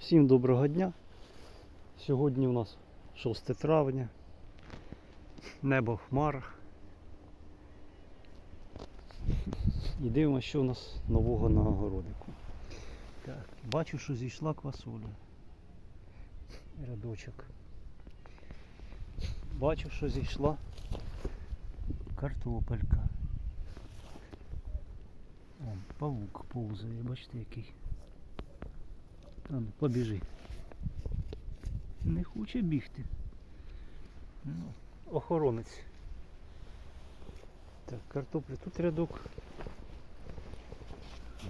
Всім доброго дня. Сьогодні у нас 6 травня. Небо в хмарах. І дивимося, що у нас нового на огородику. Так, бачу, що зійшла квасоля. Рядочок. Бачу, що зійшла картопелька. О, павук повзає, бачите який. А ну, побіжи. Не хоче бігти. Ну, охоронець. Так, картопля тут рядок.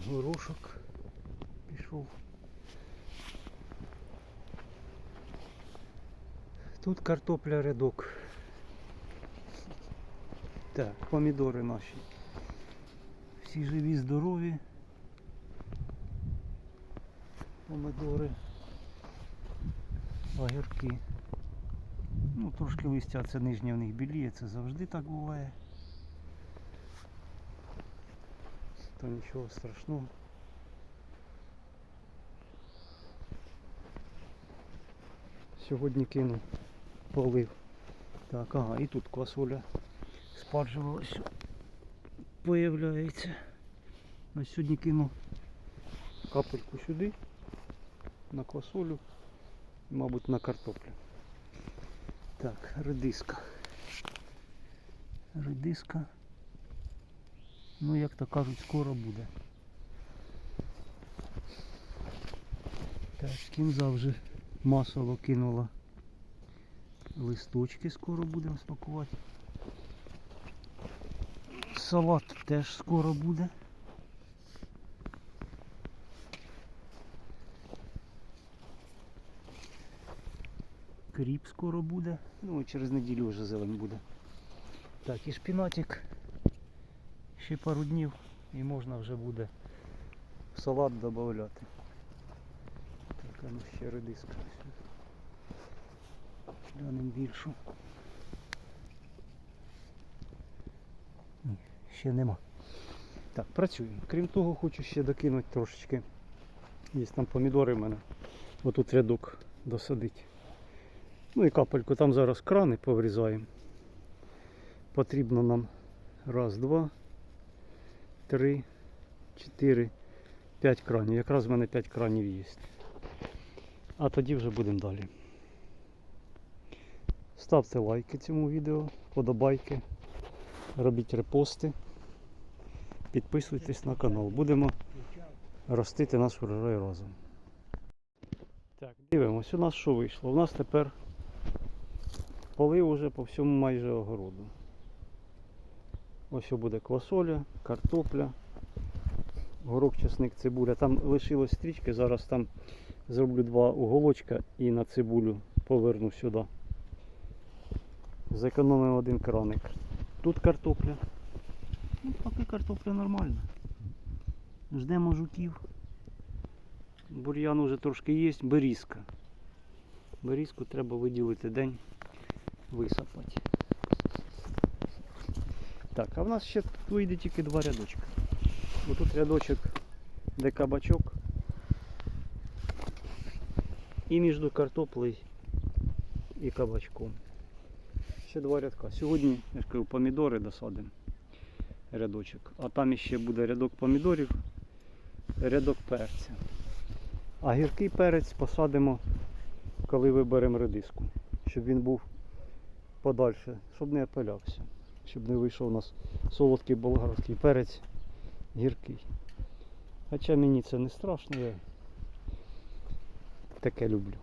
Горошок пішов. Тут картопля рядок. Так, помідори наші. Всі живі, здорові. Помидори. Огірки. Ну, трошки листя це нижнє в них біліє, це завжди так буває. То нічого страшного. Сьогодні кину полив. Так, ага, і тут квасоля спаджувалась. Появляється. На сьогодні кину капельку сюди, на квасолю, мабуть, на картоплю. Так, редиска. Редиска. Ну, як то кажуть, скоро буде. Так, кінза вже масово кинула. Листочки скоро будемо смакувати. Салат теж скоро буде. Кріп скоро буде. Ну, через неділю вже зелень буде. Так, і шпінатик. Ще пару днів і можна вже буде в салат додати. Так, а ну ще редиска. Глянемо більшу. Ні, ще нема. Так, працюємо. Крім того, хочу ще докинути трошечки. Є там помідори в мене. Отут рядок досадить. Ну і капельку. Там зараз крани поврізаємо. Потрібно нам раз, два, три, чотири, п'ять кранів. Якраз в мене п'ять кранів є. А тоді вже будемо далі. Ставте лайки цьому відео, подобайки, робіть репости, підписуйтесь на канал. Будемо ростити наш врожай разом. Так, дивимось, у нас що вийшло? У нас тепер полив уже по всьому майже огороду. Ось буде квасоля, картопля, горох, чесник, цибуля. Там лишилось стрічки, зараз там зроблю два уголочка і на цибулю поверну сюди. Зекономив один краник. Тут картопля. Ну, поки картопля нормальна. Ждемо жуків. Бур'ян уже трошки є, берізка. Берізку треба виділити день, висапати. Так, а в нас ще вийде тільки два рядочка. Отут рядочок, де кабачок. І між картоплею і кабачком. Ще два рядка. Сьогодні, я ж кажу, помідори досадимо. Рядочок. А там ще буде рядок помідорів, рядок перця. А гіркий перець посадимо, коли виберемо редиску. Щоб він був подальше, щоб не опилявся. Щоб не вийшов у нас солодкий болгарський перець гіркий. Хоча мені це не страшно, я таке люблю.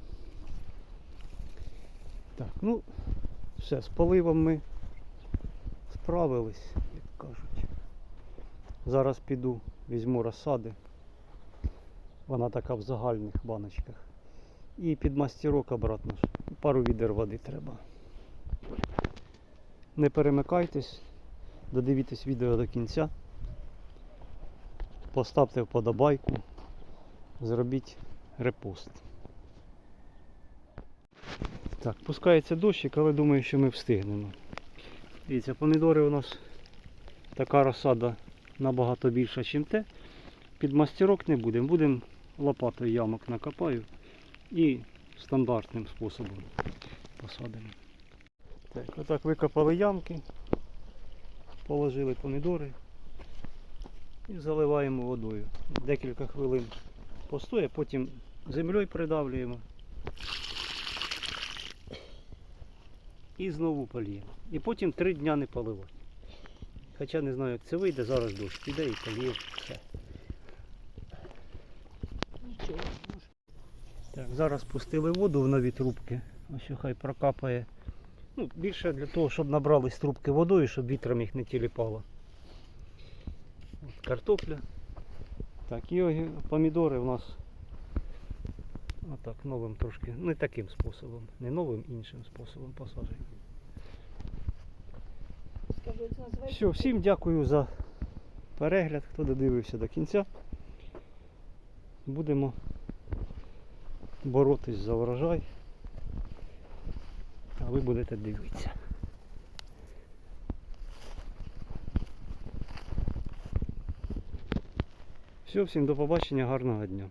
Так, ну все, з поливом ми справились, як кажуть. Зараз піду, візьму розсади. Вона така в загальних баночках. І під мастерок обратно. Пару відер води треба. Не перемикайтесь, додивіться відео до кінця. Поставте вподобайку, зробіть репост. Так, пускається дощик, але думаю, що ми встигнемо. Дивіться, помідори у нас така розсада набагато більша, ніж те. Під мастерок не будемо. Будемо лопатою ямок накопаю і стандартним способом посадимо. Так, отак викопали ямки, положили помідори і заливаємо водою. Декілька хвилин постоє, потім землею придавлюємо. І знову поліємо. І потім три дня не поливати. Хоча не знаю, як це вийде, зараз дощ піде і поліє все. Так, зараз пустили воду в нові трубки. Ось хай прокапає. Ну, більше для того, щоб набрались трубки водою, щоб вітром їх не тіліпало. От картопля. Так, і помідори у нас отак, новим трошки, не таким способом, не новим, іншим способом називається? Все, всім дякую за перегляд, хто додивився до кінця. Будемо боротись за врожай. А ви будете дивитися. Все, всім до побачення, гарного дня.